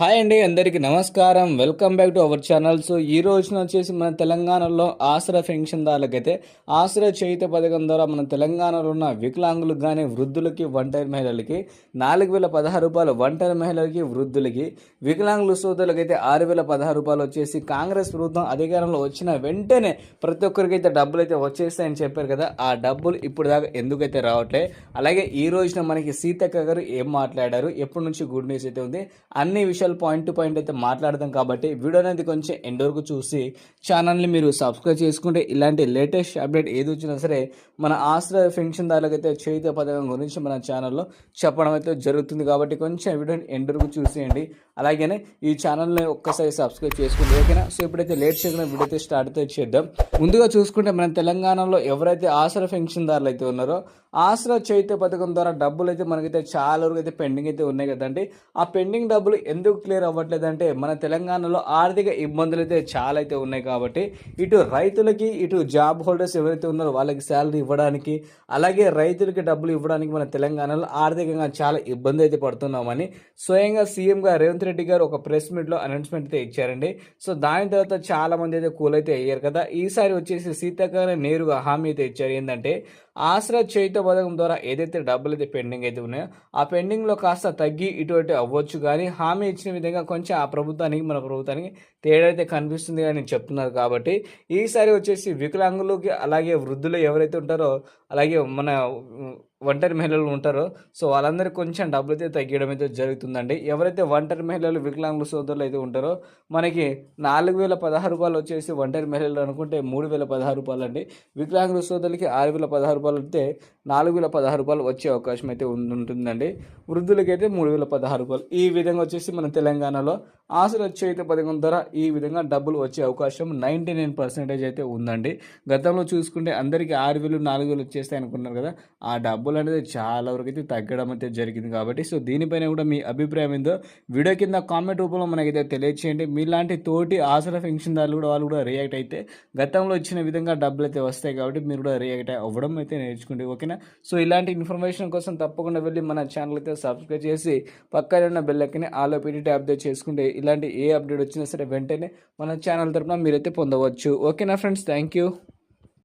Hi అండి అందరికీ నమస్కారం. Welcome back to our channel. So ఈ రోజున వచ్చేసి మన తెలంగాణలో ఆసరా పెన్షన్దారులకైతే ఆసరా చేయుత పథకం ద్వారా మన తెలంగాణలో ఉన్న వికలాంగులకు కానీ వృద్ధులకి ఒంటరి మహిళలకి నాలుగు వేల పదహారు రూపాయలు ఒంటరి మహిళలకి వృద్ధులకి వికలాంగుల సోదరులకైతే ఆరు వేల పదహారు రూపాయలు వచ్చేసి కాంగ్రెస్ ప్రభుత్వం అధికారంలో వచ్చిన వెంటనే ప్రతి ఒక్కరికైతే డబ్బులు అయితే వచ్చేస్తాయని చెప్పారు కదా. ఆ డబ్బులు ఇప్పుడు దాకా ఎందుకైతే రావట్లే? అలాగే ఈ రోజున మనకి సీతక్క గారు ఏం మాట్లాడారు? ఎప్పటి నుంచి గుడ్ న్యూస్ అయితే ఉంది? అన్ని విషయాలు పాయింట్ టు పాయింట్ అయితే మాట్లాడదాం కాబట్టి వీడియో అనేది కొంచెం ఎండ్ వరకు చూసి ఛానల్ని మీరు సబ్స్క్రైబ్ చేసుకుంటే ఇలాంటి లేటెస్ట్ అప్డేట్ ఏది వచ్చినా సరే మన ఆశ్రయ పెన్షన్దారులకైతే చేయుత పథకం గురించి మన ఛానల్లో చెప్పడం అయితే జరుగుతుంది కాబట్టి కొంచెం వీడియోని ఎండ్ వరకు చూసేయండి. అలాగనే ఈ ఛానల్ని ఒక్కసారి సబ్స్క్రైబ్ చేసుకోండి ఓకేనా? సో ఇప్పుడైతే లేట్ చేయకుండా వీడియో అయితే స్టార్ట్ అయితే చేద్దాం. ముందుగా చూసుకుంటే మన తెలంగాణలో ఎవరైతే ఆసరా పెన్షన్దారులు అయితే ఉన్నారో ఆసరా చైత్య పథకం ద్వారా డబ్బులు అయితే మనకైతే చాలా వరకు అయితే పెండింగ్ అయితే ఉన్నాయి కదండి. ఆ పెండింగ్ డబ్బులు ఎందుకు క్లియర్ అవ్వట్లేదంటే మన తెలంగాణలో ఆర్థిక ఇబ్బందులు అయితే చాలా అయితే ఉన్నాయి కాబట్టి ఇటు రైతులకి ఇటు జాబ్ హోల్డర్స్ ఎవరైతే ఉన్నారో వాళ్ళకి శాలరీ ఇవ్వడానికి అలాగే రైతులకి డబ్బులు ఇవ్వడానికి మన తెలంగాణలో ఆర్థికంగా చాలా ఇబ్బంది అయితే పడుతున్నామని స్వయంగా సీఎంగా రేవంత్ రెడ్డి గారు ఒక ప్రెస్ మీట్లో అనౌన్స్మెంట్ అయితే ఇచ్చారండి. సో దాని తర్వాత చాలా మంది అయితే కూల్ అయితే అయ్యారు కదా. ఈసారి వచ్చేసి సీతాకార నేరుగా హామీ అయితే ఇచ్చారు. ఏంటంటే ఆశ్రయ చేయుత పథకం ద్వారా ఏదైతే డబ్బులు అయితే పెండింగ్ అయితే ఉన్నాయో ఆ పెండింగ్లో కాస్త తగ్గి ఇటువంటి అవ్వచ్చు. కానీ హామీ ఇచ్చిన విధంగా కొంచెం ఆ ప్రభుత్వానికి మన ప్రభుత్వానికి తేడా అయితే కనిపిస్తుంది అని చెప్తున్నారు. కాబట్టి ఈసారి వచ్చేసి వికలాంగులకి అలాగే వృద్ధులు ఎవరైతే ఉంటారో అలాగే మన ఒంటరి మహిళలు ఉంటారో సో వాళ్ళందరికీ కొంచెం డబ్బులు అయితే తగ్గడం అయితే జరుగుతుందండి. ఎవరైతే ఒంటరి మహిళలు వికలాంగుల సోదరులు అయితే ఉంటారో మనకి నాలుగు వేల పదహారు రూపాయలు వచ్చేసి ఒంటరి మహిళలు అనుకుంటే మూడు వేల పదహారు రూపాయలు అండి వికలాంగుల సోదరులకి ఆరు వేల పదహారు రూపాయలు అయితే నాలుగు వేల పదహారు రూపాయలు వచ్చే అవకాశం అయితే ఉంటుందండి. వృద్ధులకి అయితే మూడు వేల పదహారు రూపాయలు. ఈ విధంగా వచ్చేసి మన తెలంగాణలో ఆశలు అయితే పథకం ద్వారా ఈ విధంగా డబ్బులు వచ్చే అవకాశం నైంటీ నైన్ పర్సెంటేజ్ అయితే ఉందండి. గతంలో చూసుకుంటే అందరికీ ఆరు వేలు నాలుగు వేలు వచ్చేస్తాయి అనుకున్నారు కదా ఆ డబ్బులు అనేది చాలా వరకు అయితే తగ్గడం అయితే జరిగింది కాబట్టి సో దీనిపైన కూడా మీ అభిప్రాయం ఏందో వీడియో కింద కామెంట్ రూపంలో మనకైతే తెలియచేయండి. మీలాంటి తోటి ఆసరా పెన్షన్దారులు కూడా వాళ్ళు కూడా రియాక్ట్ అయితే గతంలో వచ్చిన విధంగా డబ్బులు అయితే వస్తాయి కాబట్టి మీరు కూడా రియాక్ట్ అవ్వడం అయితే నేర్చుకోండి ఓకేనా? సో ఇలాంటి ఇన్ఫర్మేషన్ కోసం తప్పకుండా వెళ్ళి మన ఛానల్ అయితే సబ్స్క్రైబ్ చేసి పక్కన ఉన్న బెల్ ఆలో పెట్టి ట్యాప్ చేసుకుంటే ఇలాంటి ఏ అప్డేట్ వచ్చినా సరే వెంటనే మన ఛానల్ తరపున మీరైతే పొందవచ్చు. ఓకేనా ఫ్రెండ్స్? Thank you.